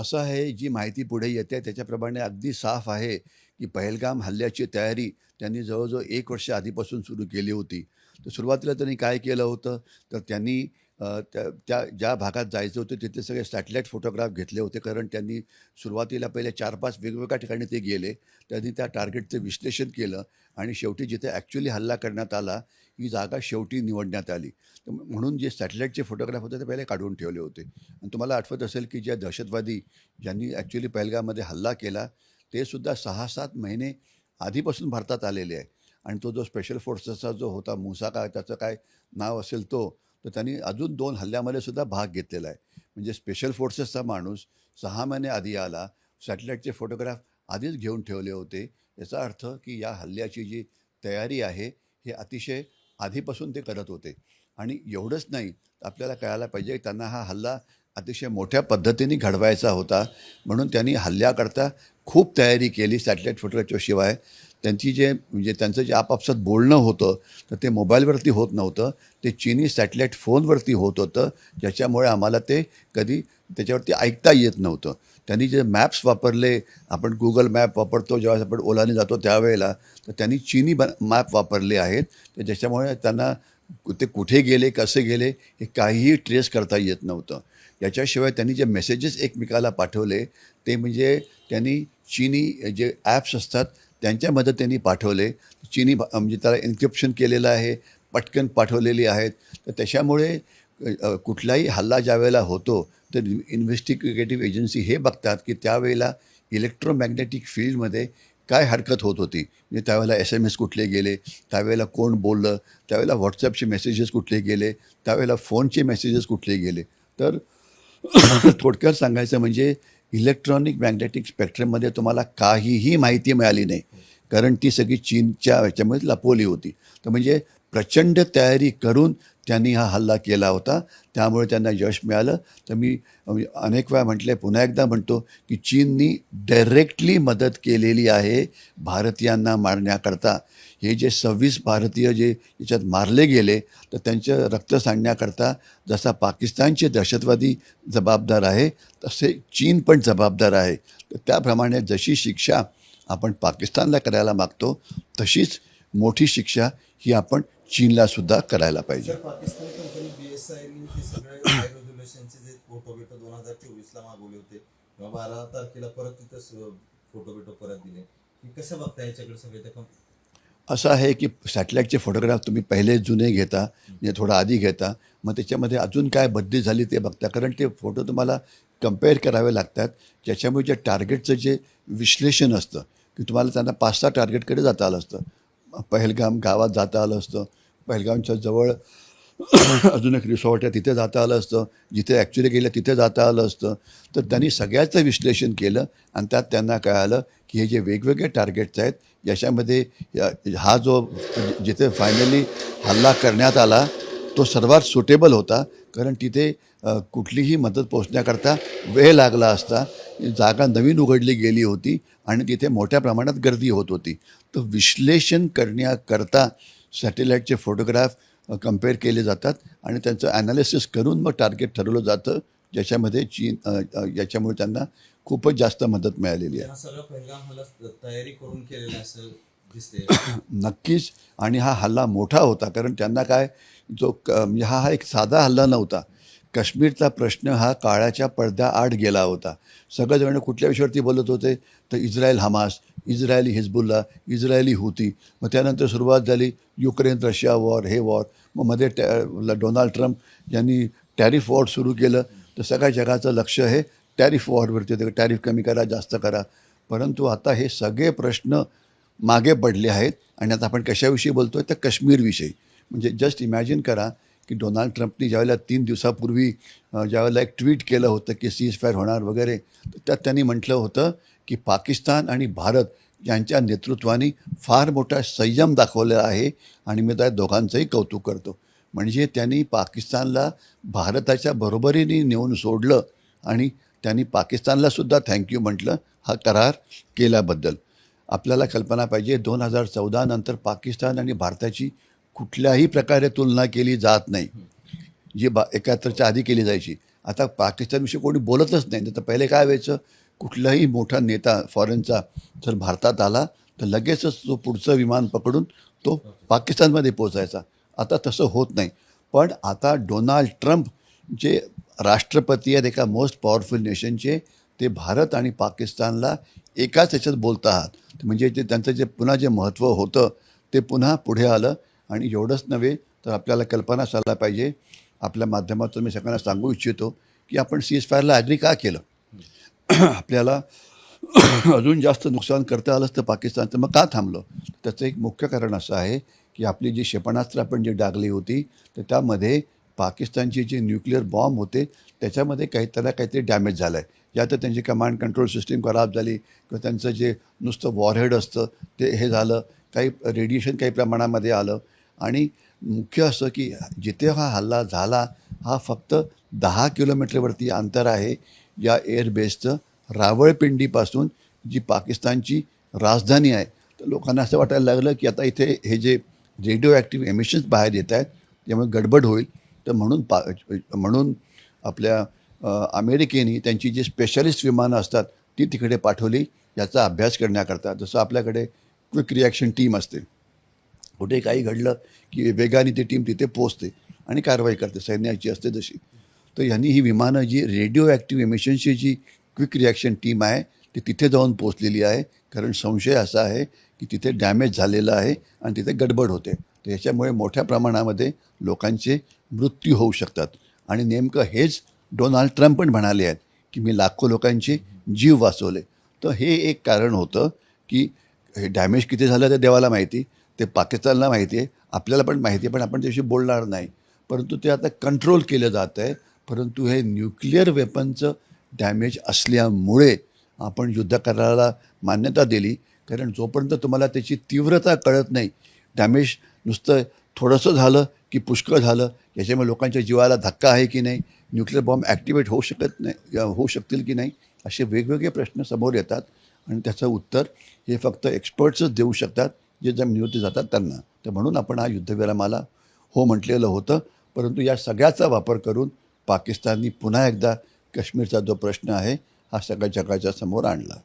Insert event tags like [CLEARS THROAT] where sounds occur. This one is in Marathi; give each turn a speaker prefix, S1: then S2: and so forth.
S1: असं आहे जी माहिती पुढे येते त्याच्याप्रमाणे अगदी साफ आहे की पहलगाम हल्ल्याची तयारी त्यांनी जवळजवळ एक वर्ष आधीपासून सुरू केली होती. तर सुरुवातीला त्यांनी काय केलं होतं? तर त्यांनी त्या त्या ज्या भागात जायचं होतं तिथे सगळे सॅटेलाईट फोटोग्राफ घेतले होते कारण त्यांनी सुरुवातीला पहिले चार पाच वेगवेगळ्या ठिकाणी ते गेले. त्यांनी त्या टार्गेटचं विश्लेषण केलं आणि शेवटी जिथे ॲक्च्युली हल्ला करण्यात आला ही जागा शेवटी निवडण्यात आली. म्हणून जे सॅटेलाईटचे फोटोग्राफ होते ते पहिले काढून ठेवले होते. आणि तुम्हाला आठवत असेल की ज्या दहशतवादी ज्यांनी ॲक्च्युली पहलगामध्ये हल्ला केला ते सुद्धा सहा सात महिने आधीपासून भारतात आलेले आहे. आणि तो जो स्पेशल फोर्सेसचा जो होता मुसा काय त्याचं काय नाव असेल तो तर त्यांनी अजून दोन हल्ल्यामध्ये सुद्धा भाग घेतलेला आहे. म्हणजे स्पेशल फोर्सेसचा माणूस सहा महिने आधी आला सॅटेलाईटचे फोटोग्राफ आधीच घेऊन ठेवले होते. याचा अर्थ की या हल्ल्याची जी तयारी आहे हे अतिशय आधीपासून ते करत होते. आणि एवढंच नाही आपल्याला कळायला पाहिजे त्यांना हा हल्ला अतिशय मोठ्या पद्धतीने घडवायचा होता. म्हणून त्यांनी हल्ल्याकरता खूप तयारी केली सॅटेलाईट फोटोच्या शिवाय. त्यांची जे म्हणजे त्यांचं जे आपापसात बोलणं होतं तर ते मोबाईलवरती होत नव्हतं. ते चिनी सॅटेलाईट फोनवरती होत होतं. ज्याच्यामुळे आम्हाला ते कधी त्याच्यावरती ऐकता येत नव्हतं. त्यांनी जे मॅप्स वापरले आपण गुगल मॅप वापरतो ज्यावेळेस आपण ओलाने जातो त्यावेळेला तर त्यांनी चिनी ब मॅप वापरले आहेत. तर ज्याच्यामुळे त्यांना ते कुठे गेले कसे गेले हे काहीही ट्रेस करता येत नव्हतं. याच्याशिवाय त्यांनी जे मेसेजेस एकमेकाला पाठवले ते म्हणजे त्यांनी चिनी जे ॲप्स असतात त्यांच्या मदतीने पाठवले. चिनी भा- म्हणजे त्याला एन्क्रिप्शन केलेलं आहे पटकन पाठवलेली आहेत. तर त्याच्यामुळे कुठलाही हल्ला ज्यावेळेला होतो तर इन्व्हेस्टिगेटिव्ह एजन्सी हे बघतात की त्यावेळेला इलेक्ट्रोमॅग्नेटिक फील्डमध्ये काय हरकत होत होती. म्हणजे त्यावेळेला एस एम एस कुठले गेले त्यावेळेला कोण बोललं त्यावेळेला व्हॉट्सअपचे मेसेजेस कुठले गेले त्यावेळेला फोनचे मेसेजेस कुठले गेले. तर [COUGHS] थोडक्यात सांगायचं म्हणजे इलेक्ट्रॉनिक मॅग्नेटिक स्पेक्ट्रममध्ये तुम्हाला काहीही माहिती मिळाली नाही. कारण ती सगळी चीनच्या ह्याच्यामध्ये लपवली होती. तर म्हणजे प्रचंड तयारी करून त्यांनी हा हल्ला केला होता. त्यामुळे त्यांना यश मिळालं. तर मी अनेक वेळा म्हटले पुन्हा एकदा म्हणतो की चीननी डायरेक्टली मदत केलेली आहे भारतीयांना मारण्याकरता. हे जे सव्वीस भारतीय जे याच्यात मारले गेले तर त्यांचं रक्त सांडण्याकरता जसा पाकिस्तानचे दहशतवादी जबाबदार आहे तसे चीन पण जबाबदार आहे. तर त्याप्रमाणे जशी शिक्षा आपण पाकिस्तानला करायला मागतो तशीच मोठी शिक्षा ही आपण चीनला सुद्धा करायला पाहिजे. असं आहे की सॅटेलाईटचे फोटोग्राफ तुम्ही पहिले जुने घेता म्हणजे थोडं आधी घेता मग त्याच्यामध्ये अजून काय बदली झाली ते बघता. कारण ते फोटो तुम्हाला कंपेअर करावे लागतात. ज्याच्यामुळे जे टार्गेटचं जे विश्लेषण असतं की तुम्हाला त्यांना पाच सहा टार्गेटकडे जाता आलं असतं. पहलगाम गावात जाता आलं असतं. पहलगामच्या जवळ [CLEARS THROAT] अजून एक रिसॉर्ट आहे तिथे जाता आलं असतं. जिथे ॲक्च्युली गेलं तिथे जाता आलं असतं. तर त्यांनी सगळ्याचं विश्लेषण केलं आणि त्यात त्यांना कळालं की हे जे वेगवेगळे टार्गेट्स आहेत याच्यामध्ये हा जो जिथे फायनली हल्ला करण्यात आला तो सर्वात सुटेबल होता. कारण तिथे कुठलीही मदत पोचण्याकरता वेळ लागला असता. जागा नवीन उघडली गेली होती आणि तिथे मोठ्या प्रमाणात गर्दी होत होती. तर विश्लेषण करण्याकरता सॅटेलाईटचे फोटोग्राफ कंपेअर केले जातात आणि त्यांचं ॲनालिसिस करून मग टार्गेट ठरवलं जातं ज्याच्यामध्ये चीन याच्यामुळे त्यांना खूपच जास्त मदत मिळालेली आहे.
S2: तयारी करून केलेलं असं दिसते [COUGHS]
S1: नक्कीच. आणि हा हल्ला मोठा होता कारण त्यांना काय जो क म्हणजे हा हा एक साधा हल्ला नव्हता. काश्मीरचा प्रश्न हा काळाच्या पडद्याआड गेला होता. सगळेजण कुठल्या विषयावरती बोलत होते? तर Israel Hamas. Israeli Hezbollah Israeli होती. मग त्यानंतर सुरुवात झाली युक्रेन रशिया वॉर हे वॉर. मग मध्ये टॅ डोनाल्ड ट्रम्प यांनी टॅरिफ वॉर सुरू केलं. तर सगळ्या जगाचं लक्ष हे टॅरिफ वॉरवरती होतं. टॅरिफ कमी करा जास्त करा. परंतु आता हे सगळे प्रश्न मागे पडले आहेत. आणि आता आपण कशाविषयी बोलतो आहे तर काश्मीरविषयी. म्हणजे जस्ट इमॅजिन करा की डोनाल्ड ट्रम्पनी ज्यावेळेला तीन दिवसापूर्वी ज्यावेळेला एक ट्विट केलं होतं की सीज फायर होणार वगैरे तर त्यात त्यांनी म्हटलं होतं की पाकिस्तान आणि भारत यांच्या नेतृत्वाने फार मोठा संयम दाखवलेला आहे आणि मी त्या दोघांचंही कौतुक करतो. म्हणजे त्यांनी पाकिस्तानला भारताच्या बरोबरीने नेऊन सोडलं आणि त्यांनी पाकिस्तानलासुद्धा थँक्यू म्हटलं हा करार केल्याबद्दल. आपल्याला कल्पना पाहिजे दोन हजार चौदा नंतर पाकिस्तान आणि भारताची कुठल्याही प्रकारे तुलना केली जात नाही. जी बा एकाहत्तरच्या आधी केली जायची. आता पाकिस्तानविषयी कोणी बोलतच नाही नाही तर पहिले काय व्हायचं? कुठलाही मोठा नेता फॉरेनचा जर भारतात आला तर लगेचच तो पुढचं विमान पकडून तो पाकिस्तानमध्ये पोचायचा आता तसं होत नाही. पण आता डोनाल्ड ट्रम्प जे राष्ट्रपती आहेत एका मोस्ट पॉवरफुल नेशनचे ते भारत आणि पाकिस्तानला एकाच याच्यात बोलत आहात. म्हणजे ते त्यांचं जे पुन्हा जे महत्त्व होतं ते पुन्हा पुढे आलं. आणि एवढंच नव्हे तर आपल्याला कल्पना असायला पाहिजे. आपल्या माध्यमातून मी सगळ्यांना सांगू इच्छितो की आपण सीज फायरला ॲग्री का केलं? [CLEARS THROAT] आपल्याला [CLEARS THROAT] अजून जास्त नुकसान करता आलं असतं पाकिस्तानचं. मग का थांबलं? त्याचं एक मुख्य कारण असं आहे की आपली जी क्षेपणास्त्र आपण जी डागली होती तर त्यामध्ये पाकिस्तानचे जे न्यूक्लिअर बॉम्ब होते त्याच्यामध्ये काही त्याला काहीतरी डॅमेज झालं आहे या तर त्यांची कमांड कंट्रोल सिस्टीम खराब झाली किंवा त्यांचं जे नुसतं वॉरहेड असतं ते हे झालं. काही रेडिएशन काही प्रमाणामध्ये आलं. आणि मुख्य असं की जिथे हा हल्ला झाला हा फक्त दहा किलोमीटरवरती अंतर आहे. या एअरबेसचं रावळपिंडीपासून जी पाकिस्तानची राजधानी आहे तर लोकांना असं वाटायला लागलं की आता इथे हे जे रेडिओ ॲक्टिव्ह एमिशन्स बाहेर येत आहेत त्यामुळे गडबड होईल. तर म्हणून पा म्हणून आपल्या अमेरिकेने त्यांची जी स्पेशलिस्ट विमानं असतात ती तिकडे पाठवली. याचा अभ्यास करण्याकरता जसं आपल्याकडे क्विक रिॲक्शन टीम असते. कुठे काही घडलं की वेगाने ती टीम तिथे पोचते आणि कारवाई करते. सैन्याची असते जशी तर यांनी ही विमानं जी रेडिओ ॲक्टिव्ह एमिशनची जी क्विक रिॲक्शन टीम आहे ती तिथे जाऊन पोचलेली आहे. कारण संशय असा आहे की तिथे डॅमेज झालेलं आहे आणि तिथे गडबड होते. तर याच्यामुळे मोठ्या प्रमाणामध्ये लोकांचे मृत्यू होऊ शकतात. आणि नेमकं हेच डोनाल्ड ट्रम्प पण म्हणाले आहेत की मी लाखो लोकांचे जीव वाचवले. तर हे एक कारण होतं की हे डॅमेज किती झालं ते देवाला माहिती ते पाकिस्तानला माहिती आहे आपल्याला पण माहिती आहे पण आपण त्याविषयी बोलणार नाही. परंतु ते आता कंट्रोल केलं जात आहे परंतु हे न्यूक्लिअर वेपनचं डॅमेज असल्यामुळे आपण युद्ध कराराला मान्यता दिली. कारण जोपर्यंत तुम्हाला त्याची तीव्रता कळत नाही डॅमेज नुसतं थोडंसं झालं की पुष्कळ झालं याच्यामुळे लोकांच्या जीवाला धक्का आहे की नाही न्यूक्लिअर बॉम्ब ॲक्टिवेट होऊ शकत नाही होऊ शकतील की नाही असे वेगवेगळे प्रश्न समोर येतात. आणि त्याचं उत्तर हे फक्त एक्सपर्ट्सच देऊ शकतात जे जमिनीवरती जातात त्यांना. तर म्हणून आपण हा युद्धविरामाला हो म्हटलेलं होतं. परंतु या सगळ्याचा वापर करून पाकिस्ताननी पुन्हा एकदा काश्मीरचा जो प्रश्न आहे हा सगळ्या जगाच्या समोर आणला.